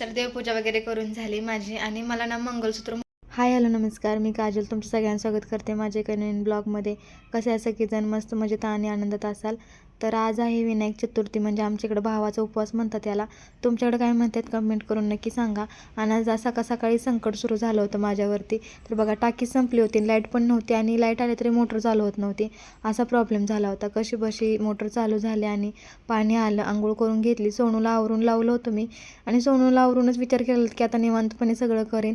तर देवपूजा वगैरे करून झाली माझी आणि मला ना मंगलसूत्र हाय हॅलो नमस्कार. मी काजल. तुमचं सगळ्यांचं स्वागत करते माझ्या एका नवीन ब्लॉगमध्ये. कसे आहे सगळेजण? मस्त मजेत आणि आनंदात असाल? तर आज आहे विनायक चतुर्थी म्हणजे आमच्याकडे भावाचा उपवास म्हणतात याला. तुमच्याकडे काय म्हणतात कमेंट करून नक्की सांगा. आणि आज सकाळ सकाळी संकट सुरू झालं होतं माझ्यावरती. तर बघा टाकी संपली होती लाइट पण नव्हती आणि लाइट आली तरी मोटर चालू होत नव्हती. असा प्रॉब्लेम झाला होता. कशी बशी मोटर चालू झाली आणि पाणी आलं आंघोळ करून घेतली. सोनूला आवरून लावलं होतं मी. आणि सोनूला आवरूनच विचार केला की आता निवांतपणे सगळं करेन.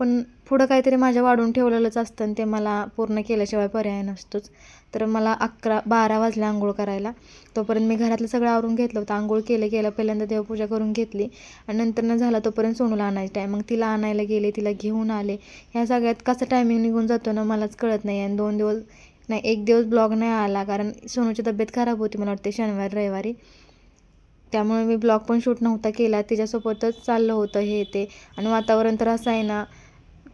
पण पुढं काहीतरी माझ्या वाढून ठेवलेलंच असतं आणि ते मला पूर्ण केल्याशिवाय पर्याय नसतोच. तर मला अकरा बारा वाजले आंघोळ करायला. तोपर्यंत मी घरातलं सगळं आवरून घेतलं होतं. आंघोळ केलं केलं. पहिल्यांदा देवपूजा करून घेतली. आणि नंतर न झाला तोपर्यंत सोनूला आणायचं टाईम मग तिला आणायला गेले तिला घेऊन आले. ह्या सगळ्यात कसं टायमिंग निघून जातो ना मलाच कळत नाही. आणि दोन दिवस नाही एक दिवस ब्लॉग नाही आला. कारण सोनूची तब्येत खराब होती मला वाटते शनिवार रविवारी. त्यामुळे मी ब्लॉग पण शूट नव्हता केला. तिच्यासोबतच चाललं होतं हे ते. आणि वातावरण तर असं आहे ना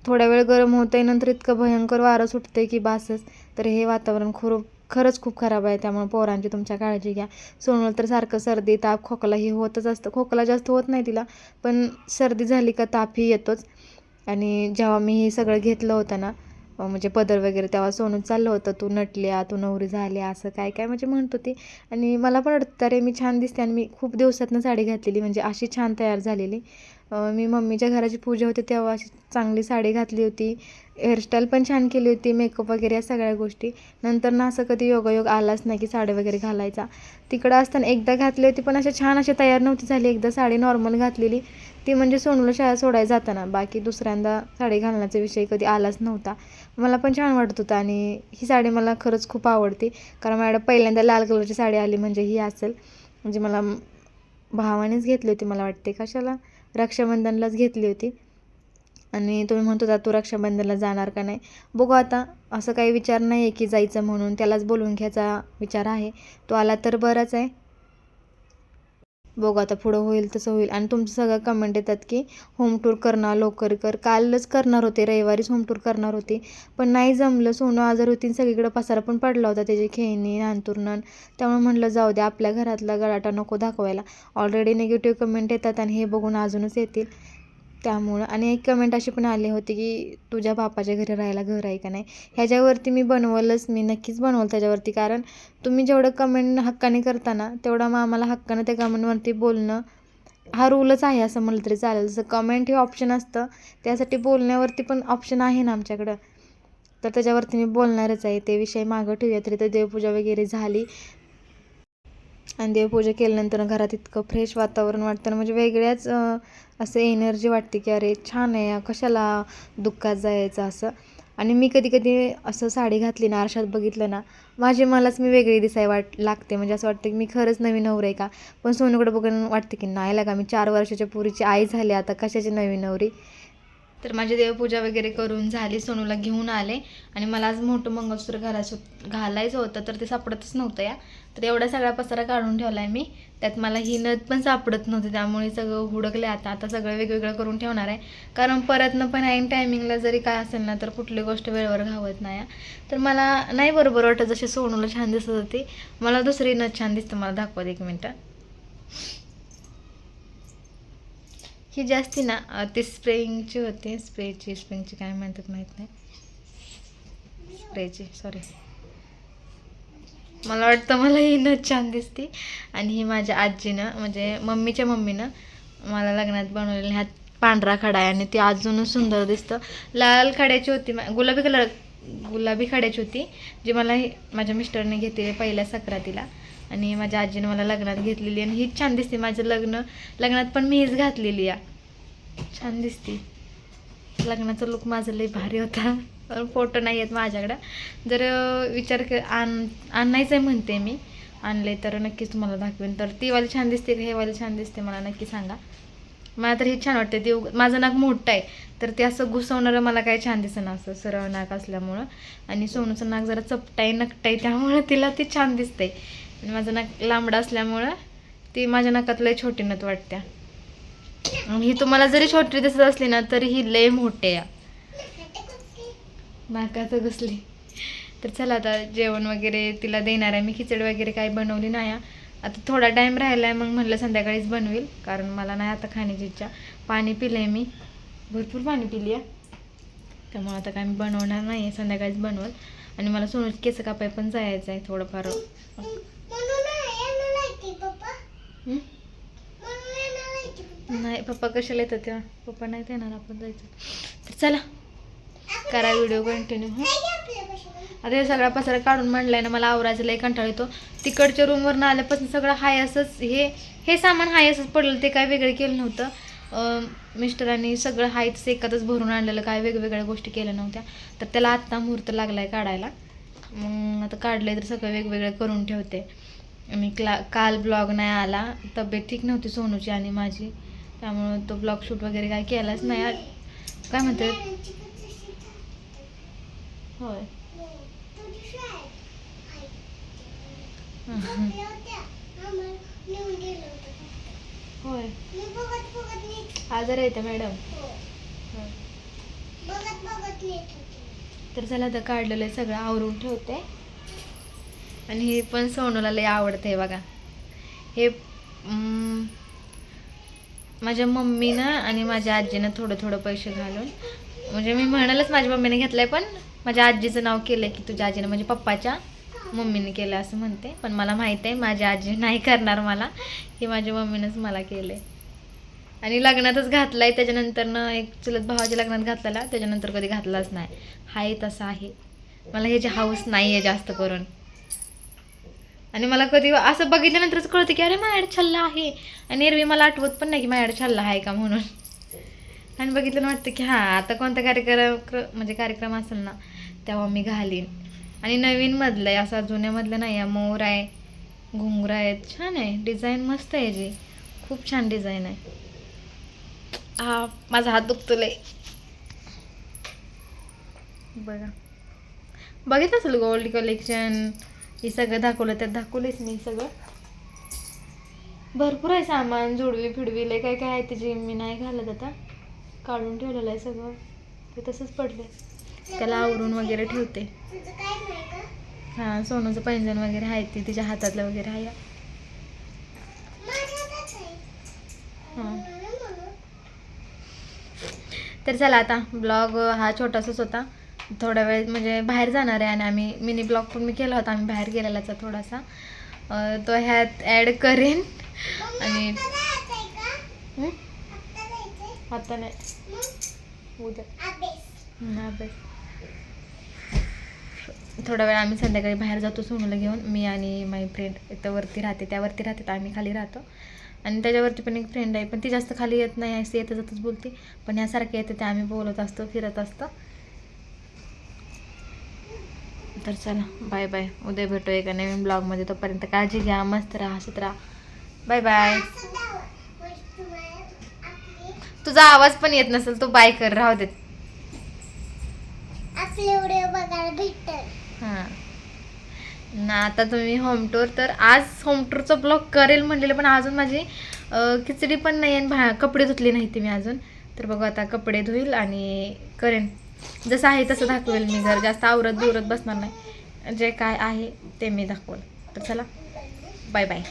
थोड्या वेळ गरम होतं आहे नंतर इतकं भयंकर वारं सुटतं आहे की बासच. तर हे वातावरण खूप खरंच खूप खराब आहे. त्यामुळे पोरांची तुमच्या काळजी घ्या. सोनल तर सारखं सर्दी ताप खोकला हे होतच असतं. खोकला जास्त होत नाही तिला पण सर्दी झाली का तापही येतोच. आणि जेव्हा मी हे सगळं घेतलं होतं ना म्हणजे पदर वगैरे तेव्हा सोनू चाललं होतं तू नटल्या तू नवरी झाली असं काय काय म्हणजे म्हणत होती. आणि मला पण वाटतं अरे मी छान दिसते. आणि मी खूप दिवसातनं साडी घातलेली म्हणजे अशी छान तयार झालेली. मी मम्मीच्या घराची पूजा होती तेव्हा अशी चांगली साडी घातली होती. हेअरस्टाईल पण छान केली होती मेकअप वगैरे या सगळ्या गोष्टी. नंतर ना असं कधी योगायोग आलाच नाही की साडी वगैरे घालायचा. तिकडं असताना एकदा घातली होती पण अशा छान अशी तयार नव्हती झाली. एकदा साडी नॉर्मल घातलेली. ती म्हणजे सोनूला शाळा सोडायला जाताना. बाकी दुसऱ्यांदा साडी घालण्याचा विषय कधी आलाच नव्हता. मला पण छान वाटत होतं आणि ही साडी मला खरंच खूप आवडते. कारण माझ्या पहिल्यांदा लाल कलरची साडी आली म्हणजे ही असेल. म्हणजे मला भावानेच घेतली होती मला वाटते कशाला? रक्षाबंधनलाच घेतली होती. आणि तुम्ही म्हणत होता तू रक्षाबंधनला जाणार का नाही? बघू आता. असं काही विचार नाही आहे की जायचं म्हणून. त्यालाच बोलवून घ्यायचा विचार आहे. तो आला तर बरंच आहे. बघू आता पुढं होईल तसं होईल. आणि तुमचं सगळं कमेंट येतात की होम टूर करणार लवकर कर. कालच करणार होते रविवारीच होम टूर करणार होते. पण नाही जमलं सोनं आजार होती सगळीकडं सगळीकडे पसारा पण पडला होता त्याचे खेळणी नांतुरणं त्यामुळे म्हटलं जाऊ दे आपल्या घरातला गळाटा नको दाखवायला. ऑलरेडी निगेटिव्ह कमेंट येतात आणि हे बघून अजूनच येतील. त्यामुळं. आणि एक कमेंट अशी पण आली होती की तुझ्या बापाच्या घरी राहायला घर आहे का नाही? ह्याच्यावरती मी बनवलंच मी नक्कीच बनवलं त्याच्यावरती. कारण तुम्ही जेवढं कमेंट हक्काने करता ना तेवढं मग आम्हाला हक्कानं त्या कमेंटवरती बोलणं हा रूलच आहे असं म्हटलं तरी चालेल. जसं कमेंट हे ऑप्शन असतं त्यासाठी बोलण्यावरती पण ऑप्शन आहे ना आमच्याकडं. तर त्याच्यावरती मी बोलणारच आहे. ते विषय मागं ठेवूया. तरी तर देवपूजा वगैरे झाली. आणि देवपूजा केल्यानंतर घरात इतकं फ्रेश वातावरण वाटतं ना म्हणजे वेगळ्याच असं एनर्जी वाटते की अरे छान आहे कशाला दुःखात जायचं असं. आणि मी कधी कधी असं साडी घातली ना आरशात बघितलं ना माझी मलाच मी वेगळी दिसाय वाट लागते. म्हणजे असं वाटतं की मी खरंच नवीन नवरी आहे का? पण सोनूकडे बघून वाटते की नाही लागा मी चार वर्षाच्या पुरीची आई झाली आता कशाची नवीन नवरी? तर माझी देवपूजा वगैरे करून झाली सोनूला घेऊन आले. आणि मला आज मोठं मंगळसूत्र घालायचं घालायचं होतं तर ते सापडतच नव्हतं या. तर एवढा सगळा पसारा काढून ठेवला आहे मी. त्यात मला ही नथ पण सापडत नव्हती त्यामुळे सगळं हुडकले आता. आता सगळं वेगवेगळं करून ठेवणार आहे. कारण परतनं पण ऐन टायमिंगला जरी काय असेल ना तर कुठली गोष्ट वेळेवर घावत नाही तर मला नाही बरोबर वाटत जशी सोनूला छान दिसत होती. मला दुसरी नथ छान दिसतं मला दाखवत एक मिनटं. ही जास्ती ना ते ती स्प्रेइंगची होती. स्प्रेची स्प्रिंगची काय म्हणतात माहीत नाही. स्प्रेची सॉरी मला वाटतं मला ही नथ छान दिसते. आणि ही माझ्या आजीनं म्हणजे मम्मीच्या मम्मीनं मला लग्नात बनवलेली. ह्यात पांढरा खडा आहे आणि ती अजूनच सुंदर दिसतं. लाल खड्याची होती गुलाबी कलर गुलाबी खड्याची होती जी मला माझ्या मिस्टरने घेतलेली पहिल्या सक्रातीला. आणि माझ्या आजीनं मला लग्नात घेतलेली आणि हीच छान दिसते. माझं लग्न लग्नात पण मी हीच घातलेली आहे छान दिसते. लग्नाचा लुक माझा लई भारी होता. फोटो नाही आहेत माझ्याकडं. जर विचार के आण आणायचं आहे म्हणते मी. आणले तर नक्कीच तुम्हाला दाखवेन. तर ती वाली छान दिसते का? हे वाली छान दिसते मला नक्की सांगा. मला तर हे छान वाटते. ती उग- माझं नाक मोठं आहे. तर ते असं घुसवणारं मला काय छान दिसतं असं सरळ नाक असल्यामुळं. आणि सोनूचं नाक जरा चपटाई नकटाई त्यामुळं तिला ती छान दिसतंय आणि माझं नाक लांबडं असल्यामुळं ती माझ्या नाकातलं छोटी नत वाटत्या. ही तुम्हाला जरी छोटी दिसत असली ना तरी ही लय मोठे या नाकात घुसली. तर चला आता जेवण वगैरे तिला देणार आहे. मी खिचडी वगैरे काही बनवली नाही. आता थोडा टाईम राहिला आहे मग म्हटलं संध्याकाळीच बनवेल. कारण मला नाही आता खाण्याची इच्छा. पाणी पिलं आहे मी. भरपूर पाणी पिली आहे. त्यामुळे आता काय मी बनवणार नाही आहे संध्याकाळीच बनवल. आणि मला सोनूची केस कापाय पण जायचं आहे थोडंफार? नाही पप्पा कशाला येतात तेव्हा? पप्पा नाही येणार आपण जायचं. तर चला करा व्हिडिओ कंटिन्यू आता हे सगळा पसारा काढून मांडलाय ना मला आवरायचा लय कंटाळ येतो. तिकडच्या रूमवर आल्यापासून सगळं हाय असंच हे हे सामान हाय असंच पडलं ते काय वेगळं केलं नव्हतं. मिस्टरांनी सगळं हायच एकातच भरून आणलेलं काय वेगवेगळ्या गोष्टी केल्या नव्हत्या. तर त्याला आत्ता मुहूर्त लागलाय काढायला. मग आता काढलंय तर सगळं वेगवेगळं करून ठेवते. मी क्ला काल ब्लॉग नाही आला तब्येत ठीक नव्हती सोनूची आणि माझी. त्यामुळं तो ब्लॉग शूट वगैरे काय केलाच नाही. काय म्हणते होय. होय. आजार येते मॅडम. तर चला आता काढलेलं आहे सगळं आवरून ठेवते. आणि हे पण सोनूला लय आवडते बघा. हे माझ्या मम्मीनं आणि माझ्या आजीनं थोडं थोडं पैसे घालून म्हणजे मी म्हणालच माझ्या मम्मीने घेतलंय पण माझ्या आजीचं नाव केलंय की तुझ्या आजीनं म्हणजे पप्पाच्या मम्मीने केलं असं म्हणते. पण मला माहीत आहे माझी आजी नाही करणार मला हे माझ्या मम्मीनंच मला केलंय. आणि लग्नातच घातलाय त्याच्यानंतरनं एक चुलत भावाच्या लग्नात घातलेला त्याच्यानंतर कधी घातलाच नाही. हाय तसा आहे. मला ह्याची हाऊस नाही आहे जास्त करून. आणि मला कधी असं बघितल्यानंतरच कळतं की अरे माझ्याकडे छल्ला आहे. आणि एरवी मला आठवत पण नाही की माझ्याकडे छल्ला आहे का म्हणून. आणि बघितलं वाटतं की हां आता कोणता कार्यक्रम क्र- म्हणजे कार्यक्रम असेल ना तेव्हा मी घालीन. आणि नवीनमधलं आहे असं जुन्यामधलं नाही आहे मोर आहे घुंगरा आहेत छान आहे डिझाईन मस्त आहे जी. खूप छान डिझाईन आहे. हा माझा हात दुखतो लय बघा. बघितलं असेल गोल्ड कलेक्शन हे सगळं दाखवलं त्यात दाखवलेच मी सगळं. भरपूर आहे सामान जुडवी फिडवीले काय काय आहे त्याची मी नाही घालत आता. काढून ठेवलेलं आहे सगळं. ते तसंच पडले त्याला आवरून वगैरे ठेवते. हां सोनूचं पैंजण वगैरे आहे ते तिच्या हातातलं वगैरे आहे. हां. तर चला आता ब्लॉग हा छोटासाच होता. थोडा वेळ म्हणजे बाहेर जाणार आहे आणि आम्ही मिनी ब्लॉग पण मी केला होता आम्ही बाहेर गेलेलाचा थोडासा. तो ह्यात ॲड करेन. आणि? आता नाही. उद्या. हं, थोडा वेळ आम्ही संध्याकाळी बाहेर जातो सोनूला घेऊन. मी आणि माई फ्रेंड इथं वरती राहते. त्यावरती राहते तर आम्ही खाली राहतो. आणि त्याच्यावरती पण एक फ्रेंड आहे पण ती जास्त खाली येत नाही असं येतं जातच बोलते. पण यासारखे येते ते आम्ही बोलत असतो फिरत असतो. तर चला बाय बाय उद्या भेटू एका नवीन ब्लॉगमध्ये तोपर्यंत काळजी घ्या मस्त राहा हसत राहा. बाय बाय तुझा आवाज पण येत नसेल तो बाय कर राहू देत. आपले व्हिडिओ बघायला भेटत हां. ना आता तुम्ही होम टूर तर आज होम टूरचा ब्लॉग करेल म्हणलेलं पण अजून माझी खिचडी पण नाही आणि भा कपडे धुतले नाही ते मी अजून. तर बघू आता कपडे धुईल आणि करेन. जसं आहे तसं दाखवेल मी घर जास्त आवरत बिवरत बसणार नाही. जे काय आहे ते मी दाखवेल. तर चला बाय बाय